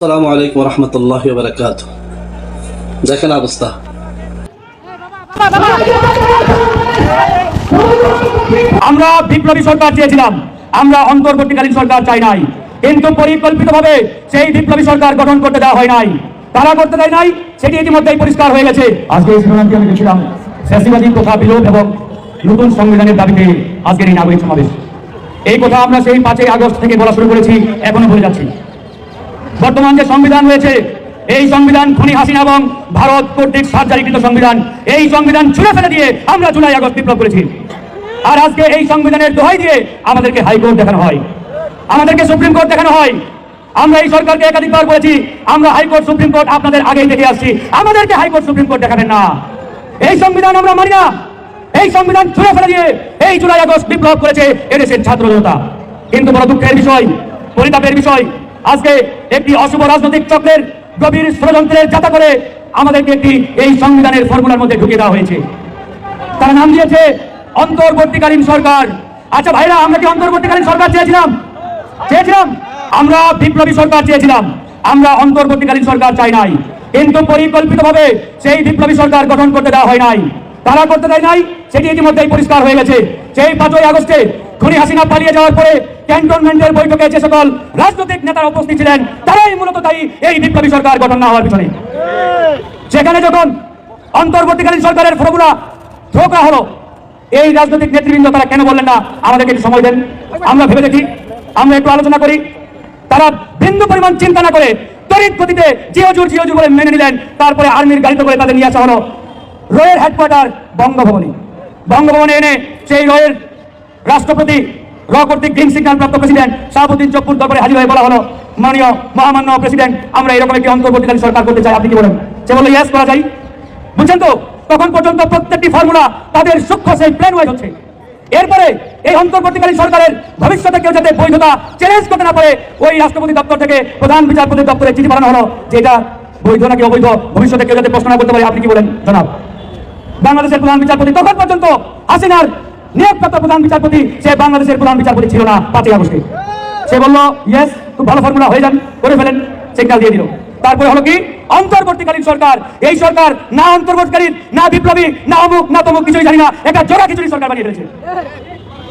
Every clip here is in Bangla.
আসসালামু আলাইকুম রহমতুল্লাহ বারকাত। দেখেন অবস্থা। আমরা বিপ্লবী সরকার চেয়েছিলাম। আমরা অন্তর্বর্তীকালীন সরকার চাই নাই। কিন্তু পরিকল্পিতভাবে সেই বিপ্লবী সরকার গঠন করতে দেওয়া হয় নাই। তারা করতে দেয় নাই, সেটি ইতিমধ্যেই পরিষ্কার হয়ে গেছে। আজকে আমি লিখেছিলাম, ফ্যাসিবাদী কথা বিলোপ এবং নতুন সংবিধানের দাবিতে আজকের এই নাগরিক সমাবেশ। এই কথা আমরা সেই পাঁচই আগস্ট থেকে বলা শুরু করেছি, এখনও বলে যাচ্ছি। বর্তমান যে সংবিধান রয়েছে, এই সংবিধান খনি হাসিনা এবং ভারত কর্তৃক সার্জারিকৃত সংবিধান, এই সংবিধান ছুঁড়ে ফেলে দিয়ে আমরা জুলাই আগস্ট বিপ্লব করেছি। আর আজকে এই সংবিধানের দোহাই দিয়ে আমাদেরকে হাইকোর্ট দেখানো হয়। আমাদেরকে সুপ্রিম কোর্ট দেখানো হয়। আমরা এই সরকারকে একাধিকবার বলেছি, আমরা হাইকোর্ট, সুপ্রিম কোর্ট আপনাদের আগেই দেখে আসছি। আমাদেরকে হাইকোর্ট, সুপ্রিম কোর্ট দেখাবেন না। এই সংবিধান আমরা মানি না। এই সংবিধান ছুঁড়ে ফেলে দিয়ে এই জুলাই আগস্ট বিপ্লব করেছে এদেশের ছাত্র জনতা। কিন্তু বড় দুঃখের বিষয়, পরিতাপের বিষয় আজকে একটি অশুভ রাজনৈতিক চক্রের গভীর ষড়যন্ত্রের যাতা করে আমাদেরকে একটি, এই সংবিধানের ফর্মুলার মধ্যে ঢুকিয়ে দেওয়া হয়েছে। তারা নাম দিয়েছে অন্তর্বর্তীকালীন সরকার। আচ্ছা ভাইরা, আমরা কি অন্তর্বর্তীকালীন সরকার চেয়েছিলাম? চেয়েছিলাম? আমরা বিপ্লবী সরকার চেয়েছিলাম। আমরা অন্তর্বর্তীকালীন সরকার চাই নাই। কিন্তু পরিকল্পিতভাবে সেই বিপ্লবী সরকার গঠন করতে দেওয়া হয় নাই। তারা করতে দেয় নাই, সেটি ইতিমধ্যেই পরিষ্কার হয়ে গেছে। সেই পাঁচই আগস্টে খুনি হাসিনা পালিয়ে যাওয়ার পরে ক্যান্টনমেন্টের বৈঠকে যে সকল রাজনৈতিক নেতারা উপস্থিত ছিলেন, তারাই মূলত তাই এই বিপ্লবী সরকার গঠন না হওয়ার পিছনে। সেখানে যখন অন্তর্বর্তীকালীন সরকারের ফর্মুলা থ্রো করা হলো, এই রাজনৈতিক নেতৃবৃন্দ তারা কেন বললেন না? আমাদেরকে একটু সময় দেন। আমরা ভেবে দেখি, আমরা একটু আলোচনা করি। তারা বিন্দু পরিমাণ চিন্তা না করে তড়িৎ গতিতে জিওজুর জিওজুর বলে মেনে নিলেন, তারপরে আর্মির গাড়িতে করে তাদের নিয়ে আসা হলো রয়ের হেডকোয়ার্টার বঙ্গভবনে। বঙ্গভবনে এনে সেই রয়ের রাষ্ট্রপতি র কর্তৃক গ্রিন সিগন্যাল প্রাপ্ত প্রেসিডেন্ট শাহাবুদ্দিন চপ্পুর দরবারে হাজির হয়ে বলা হলো, মাননীয় মহামান্য প্রেসিডেন্ট, আমরা এরকম একটি অন্তর্বর্তীকালীন সরকার করতে চাই, আপনি কি বলেন? সে বলল ইয়েস করা যায়। বুঝছেন তো? তখন পর্যন্ত প্রত্যেকটি ফর্মুলা তাদের সূক্ষ্ম সেই প্ল্যান ওয়াইজ হচ্ছে। এরপরে এই অন্তর্বর্তীকালীন সরকারের ভবিষ্যতে কেউ যাতে বৈধতা চ্যালেঞ্জ করতে না পারে, ওই রাষ্ট্রপতি দপ্তর থেকে প্রধান বিচারপতি দপ্তরে চিঠি পাঠানো হলো যে এটা বৈধ নাকি অবৈধ, ভবিষ্যতে কেউ যাতে প্রশ্ন করতে পারে, আপনি কি বলেন? জনাব, বাংলাদেশের প্রধান বিচারপতি তখন পর্যন্ত হাসিনার নিয়োগপ্রাপ্ত প্রধান বিচারপতি, সে বাংলাদেশের প্রধান বিচারপতি ছিল না, পাঁচই আগস্টে। সে বলল ইয়েস খুব ভালো ফর্মুলা হয়ে যান, করে ফেলেন সিগন্যাল দিয়ে দিল। তারপরে হলো কি, অন্তর্বর্তীকালীন সরকার, এই সরকার না অন্তর্বর্তীকালীন, না বিপ্লবী, না অমুক, না তমুক, কিছুই জানি না, একটা জোড়া খিচুড়ি সরকার বানিয়ে ফেলেছে।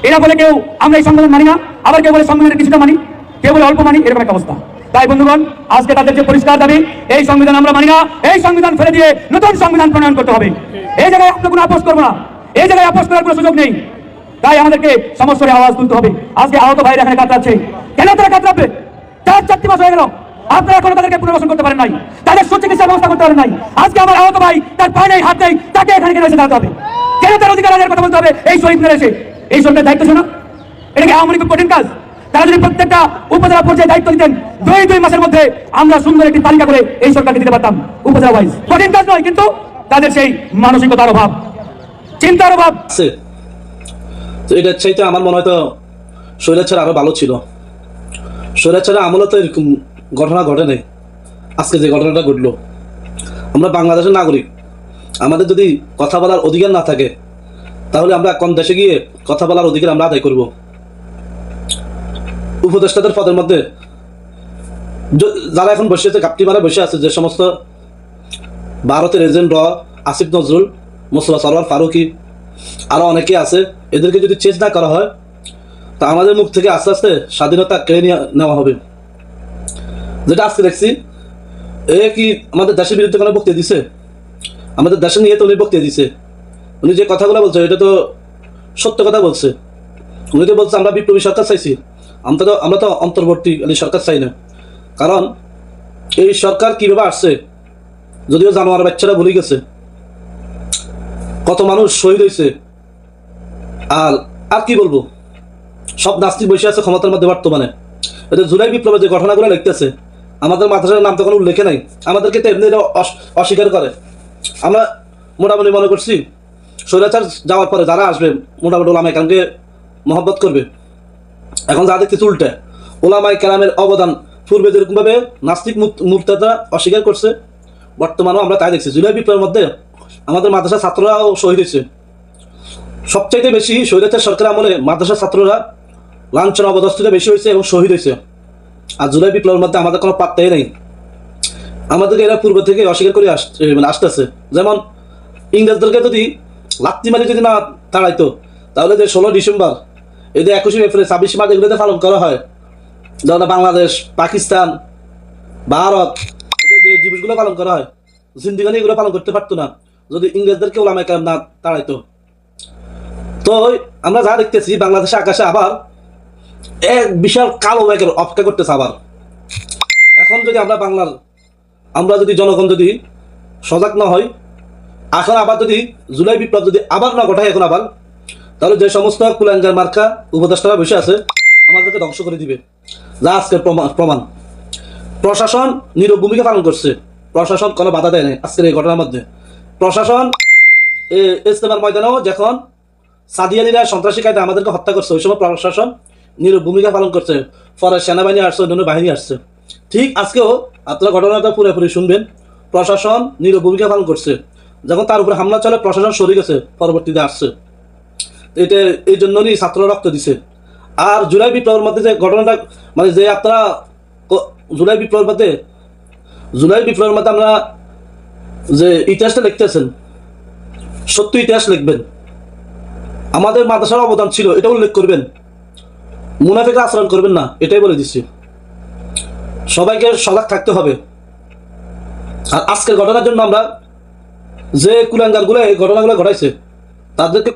এরা বলে কেউ, আমরা এই সংবিধান মানি না। আবার কেউ বলে সংবিধানের কিছুটা মানি। কেউ বলে, অল্প মানি, এরকম একটা অবস্থা। তাই বন্ধুগণ, আজকে তাদের যে পরিষ্কার দাবি, এই সংবিধান আমরা মানি না, এই সংবিধান ফেলে দিয়ে নতুন সংবিধান প্রণয়ন করতে হবে। এই জায়গায় আমরা কোনো আপোষ করব না। এই জায়গায় আপোষ করার কোনো সুযোগ নেই। তাই আমাদেরকে সমস্যার আওয়াজ তুলতে হবে। আজকে আহত ভাইরা এখানে কাতরাচ্ছে। কেন তারা কাতরাবে? চার চারটি মাস হয়ে গেল। আপনারা এখনও তাদেরকে পুনর্বাসন করতে পারেন নাই। তাদের সুচিকিৎসার ব্যবস্থা করতে পারেন নাই। আজকে আমার আহত ভাই, তার পায়ে নেই, হাত নেই, তাকে এখানে কেন এসে দাঁড়াতে হবে? কেন তার অধিকার আদায়ের কথা বলতে হবে? এই শহীদ মিনারে এসে। এই সরকার দায়িত্ব শোনো। এটা কি আওয়ামী লীগের কঠিন কাজ? তারা যদি প্রত্যেকটা উপজেলা পর্যায়ে দায়িত্ব দিতেন, দুই দুই মাসের মধ্যে আমরা সুন্দর একটি তালিকা করে এই সরকারকে দিতে পারতাম উপজেলা ওয়াইজ কঠিন কাজ নয়, কিন্তু তাদের সেই মানসিকতার অভাব। চিন্তার অভাব। আছে। তো এটা চাইতে আমার মনে হয় তো স্বৈরাচার আরও ভালো ছিল। স্বৈরাচারের আমলে তো এরকম ঘটনা ঘটে নাই। আজকে যে ঘটনাটা ঘটলো। আমরা বাংলাদেশের নাগরিক। আমাদের যদি কথা বলার অধিকার না থাকে, তাহলে আমরা কোন দেশে গিয়ে কথা বলার অধিকার আমরা আদায় করব। উপদেষ্টাদের পদের মধ্যে যারা এখন বসে আছে কাপটি মারা বসে আছে, যে সমস্ত ভারতের এজেন্ট র, আসিফ নজরুল মুসলা সরওয়ার ফারুকি আরও অনেকে আছে। এদেরকে যদি চেঞ্জ না করা হয়, তা আমাদের মুখ থেকে আস্তে আস্তে স্বাধীনতা কেড়ে নিয়ে নেওয়া হবে। যেটা আজকে দেখছি, এ কি আমাদের দেশের বিরুদ্ধে কোনো বক্তৃতা দিছে? আমাদের দেশে নিয়ে তো উনি বক্তৃতা দিছে। উনি যে কথাগুলো বলছে, এটা তো সত্য কথা বলছে। উনি তো বলছে, আমরা বিপ্লবী সরকার চাইছি। আমরা তো আমরা তো অন্তর্বর্তী সরকার চাই না। কারণ এই সরকার কীভাবে আসছে, যদিও জানোয়ার বাচ্চারা ভুলে গেছে। কত মানুষ শহীদ হয়েছে। আর আর কি বলব? সব নাস্তিক বসে আছে ক্ষমতার মধ্যে বর্তমানে। এদের জুলাই বিপ্লবের যে ঘটনাগুলো লিখতেছে, আমাদের মাদ্রাসার নাম তো কোনো উল্লেখে নাই। আমাদেরকে তো এমনি অস- অস্বীকার করে। আমরা মোটামুটি মনে করছি, স্বৈরাচার যাওয়ার পরে যারা আসবে, মোটামুটি ওলামাই কালামকে মহব্বত করবে। এখন যা দেখতেছি উল্টা। ওলামাই কালামের অবদান পূর্বে যেরকমভাবে নাস্তিক মুক্ততা অস্বীকার করছে, বর্তমানেও আমরা তাই দেখছি। জুলাই বিপ্লবের মধ্যে আমাদের মাদ্রাসা ছাত্ররাও শহীদ হয়েছে। সবচাইতে বেশি স্বৈরাচার সরকার আমলে মাদ্রাসা ছাত্ররা লাঞ্ছনা অবদস্থিত বেশি হয়েছে এবং শহীদ হয়েছে। আর জুলাই বিপ্লবের মধ্যে আমাদের কোনো পাত্তাই নেই। আমাদেরকে এরা পূর্ব থেকে অস্বীকার করে আসছে মানে আসতেছে যেমন ইংরেজদেরকে যদি লাত্তি মারি যদি না তাড়াইতো, তাহলে যে ষোলো ডিসেম্বর যে একুশে এপ্রিল, ছাব্বিশে মার্চ এগুলোতে পালন করা হয়। যেমন বাংলাদেশ, পাকিস্তান, ভারত এদের যে দিবসগুলো পালন করা হয়, জিন্দিগানি এগুলো পালন করতে পারতো না। যদি ইংরেজদেরকে ওলামে কালাম না তাড়াইতো। তো আমরা যা দেখতেছি, বাংলাদেশে আকাশে আবার এক বিশাল কালো ব্যাগের অপেক্ষা করতেছে আবার। এখন যদি আমরা বাংলার আমরা যদি জনগণ যদি সজাগ না হয় এখন আবার যদি জুলাই বিপ্লব যদি আবার না ঘটায় এখন আবার, তাহলে যে সমস্ত কুলাঙ্গার মার্কা উপদেষ্টারা বসে আছে, আমাদেরকে ধ্বংস করে দিবে। যা আজকের প্রমা- প্রমাণ। প্রশাসন নীরব ভূমিকা পালন করছে। প্রশাসন কোনো বাধা দেয় নাই আজকের এই ঘটনার মধ্যে। প্রশাসন ইস্তেমার ময়দানেও যখন সাদিয়ানিরা সন্ত্রাসী কায়দা আমাদেরকে হত্যা করছে, ওই সময় প্রশাসন নীরব ভূমিকা পালন করছে। পরে সেনাবাহিনী আসছে, অন্যান্য বাহিনী আসছে। ঠিক আজকেও আপনারা ঘটনাটা পুরোপুরি শুনবেন। প্রশাসন নীরব ভূমিকা পালন করছে। যখন তার উপরে হামলা চলে প্রশাসন সরে গেছে, পরবর্তীতে আসছে। এটা এই জন্যই ছাত্র রক্ত দিছে। আর জুলাই বিপ্লবের মধ্যে যে ঘটনাটা মানে যে আপনারা জুলাই বিপ্লবের মধ্যে, জুলাই বিপ্লবের মধ্যে আমরা যে ইতিহাসটা লিখতেছেন সত্য ইতিহাস লিখবেন। আমাদের মাদ্রাসার অবদান ছিল, এটা উল্লেখ করবেন। মুনাফিকে আচরণ করবেন না, এটাই বলে দিচ্ছি। সবাইকে সজাগ থাকতে হবে। আর আজকের ঘটনার জন্য আমরা যে কুলাঙ্গারগুলো, এই ঘটনাগুলো ঘটাইছে, তাদেরকে